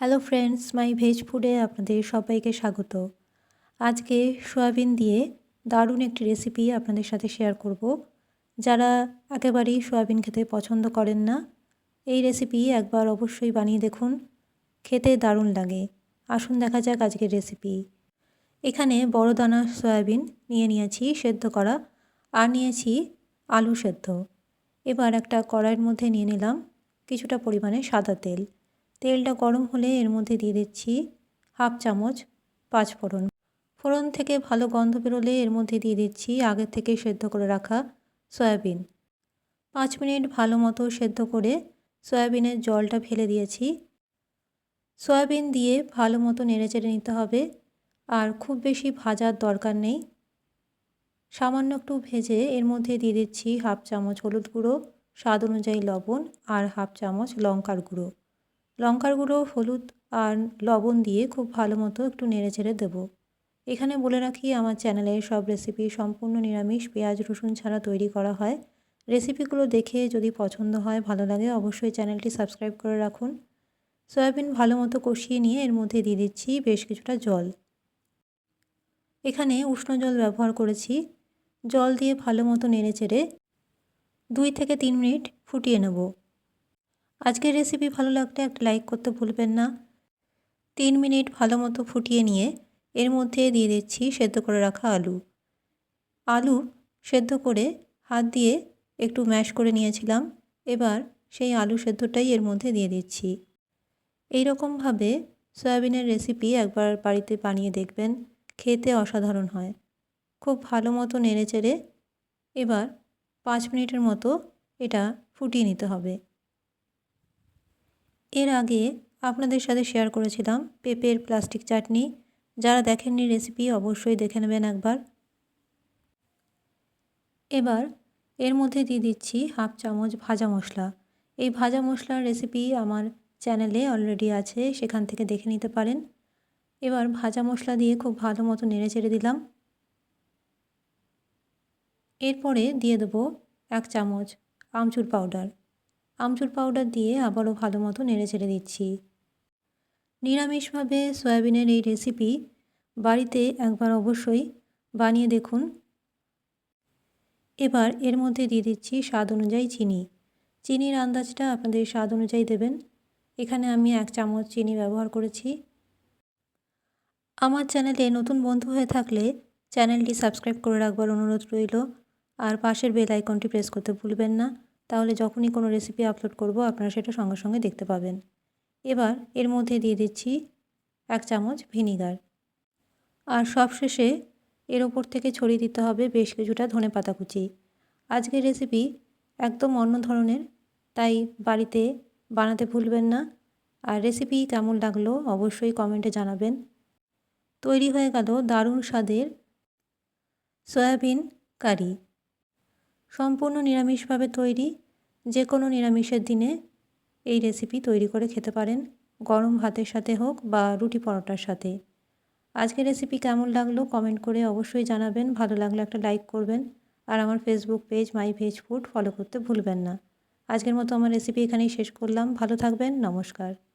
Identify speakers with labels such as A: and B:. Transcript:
A: Hello friends মাই veg ফুডে আপনাদের সবাইকে স্বাগত। আজকে সয়াবিন দিয়ে দারুণ একটি রেসিপি আপনাদের সাথে শেয়ার করব। যারা একেবারেই সয়াবিন খেতে পছন্দ করেন না, এই রেসিপি একবার অবশ্যই বানিয়ে দেখুন। খেতে দারুণ লাগে। আসুন দেখা যাক আজকের রেসিপি এখানে বড় দানা সয়াবিন নিয়ে নিয়েছি সেদ্ধ করা, আর নিয়েছি আলু সেদ্ধ। এবার একটা কড়াইয়ের মধ্যে নিয়ে নিলাম কিছুটা পরিমাণে সাদা তেল। তেলটা গরম হলে এর মধ্যে দিয়ে দিচ্ছি হাফ চামচ পাঁচ ফোড়ন। ফোড়ন থেকে ভালো গন্ধ বেরোলে এর মধ্যে দিয়ে দিচ্ছি আগের থেকে সেদ্ধ করে রাখা সয়াবিন। পাঁচ মিনিট ভালো মতো সেদ্ধ করে সয়াবিনের জলটা ফেলে দিয়েছি। সয়াবিন দিয়ে ভালো মতো নেড়েচেড়ে নিতে হবে। আর খুব বেশি ভাজার দরকার নেই। সামান্য একটু ভেজে এর মধ্যে দিয়ে দিচ্ছি হাফ চামচ হলুদ গুঁড়ো, স্বাদ অনুযায়ী লবণ আর হাফ চামচ লঙ্কার গুঁড়ো। লঙ্কার গুঁড়ো, হলুদ আর লবণ দিয়ে খুব ভালো মতো একটু নেড়ে চেড়ে দেবো। এখানে বলে রাখি, আমার চ্যানেলের সব রেসিপি সম্পূর্ণ নিরামিষ, পেঁয়াজ, রসুন ছাড়া তৈরি করা হয়। রেসিপিগুলো দেখে যদি পছন্দ হয়, ভালো লাগে, অবশ্যই চ্যানেলটি সাবস্ক্রাইব করে রাখুন। সয়াবিন ভালো মতো কষিয়ে নিয়ে এর মধ্যে দিয়ে দিচ্ছি বেশ কিছুটা জল। এখানে উষ্ণ জল ব্যবহার করেছি। জল দিয়ে ভালো মতো নেড়ে চেড়ে দুই থেকে তিন মিনিট ফুটিয়ে নেব। আজকের রেসিপি ভালো লাগলে একটা লাইক করতে ভুলবেন না। তিন মিনিট ভালো মতো ফুটিয়ে নিয়ে এর মধ্যে দিয়ে দিচ্ছি সেদ্ধ করে রাখা আলু। আলু সেদ্ধ করে হাত দিয়ে একটু ম্যাশ করে নিয়েছিলাম। এবার সেই আলু সেদ্ধটাই এর মধ্যে দিয়ে দিচ্ছি। এই রকমভাবে সয়াবিনের রেসিপি একবার বাড়িতে বানিয়ে দেখবেন। খেতে অসাধারণ হয়। খুব ভালো মতো নেড়ে চেড়ে এবার পাঁচ মিনিটের মতো এটা ফুটিয়ে নিতে হবে। এর আগে আপনাদের সাথে শেয়ার করেছিলাম পেঁপের প্লাস্টিক চাটনি যারা দেখেননি রেসিপি অবশ্যই দেখে নেবেন একবার। এবার এর মধ্যে দিয়ে দিচ্ছি হাফ চামচ ভাজা মশলা। এই ভাজা মশলার রেসিপি আমার চ্যানেলে অলরেডি আছে, সেখান থেকে দেখে নিতে পারেন। এবার ভাজা মশলা দিয়ে খুব ভালো মতো নেড়ে চেড়ে দিলাম। এরপরে দিয়ে দেবো এক চামচ আমচুর পাউডার আমচুর পাউডার দিয়ে আবারও ভালো মতো নেড়ে ছেড়ে দিচ্ছি। নিরামিষভাবে সয়াবিনের এই রেসিপি বাড়িতে একবার অবশ্যই বানিয়ে দেখুন। এবার এর মধ্যে দিয়ে দিচ্ছি স্বাদ অনুযায়ী চিনি। চিনির আন্দাজটা আপনাদের স্বাদ অনুযায়ী দেবেন। এখানে আমি এক চামচ চিনি ব্যবহার করেছি। আমার চ্যানেলে নতুন বন্ধু হয়ে থাকলে চ্যানেলটি সাবস্ক্রাইব করে রাখবার অনুরোধ রইল। আর পাশের বেল আইকনটি প্রেস করতে ভুলবেন না। তাহলে যখনই কোনো রেসিপি আপলোড করব, আপনারা সেটা সঙ্গে সঙ্গে দেখতে পাবেন। এবার এর মধ্যে দিয়ে দিচ্ছি এক চামচ ভিনিগার আর সবশেষে এর ওপর থেকে ছড়িয়ে দিতে হবে বেশ কিছুটা ধনে পাতা কুচি। আজকের রেসিপি একদম অন্য ধরনের, তাই বাড়িতে বানাতে ভুলবেন না। আর রেসিপি কেমন লাগল অবশ্যই কমেন্টে জানাবেন। তৈরি হয়ে গেল দারুণ স্বাদের সয়াবিন কারি। সম্পূর্ণ নিরামিষভাবে তৈরি যে কোনো নিরামিষের দিনে এই রেসিপি তৈরি করে খেতে পারেন, গরম ভাতের সাথে হোক বা রুটি পরোটার সাথে। আজকের রেসিপি কেমন লাগল কমেন্ট করে অবশ্যই জানাবেন, ভালো লাগলে একটা লাইক করবেন, আর আমার Facebook page my veg food follow করতে ভুলবেন না। আজকের মতো আমার রেসিপি এখানেই শেষ করলাম, ভালো থাকবেন, নমস্কার।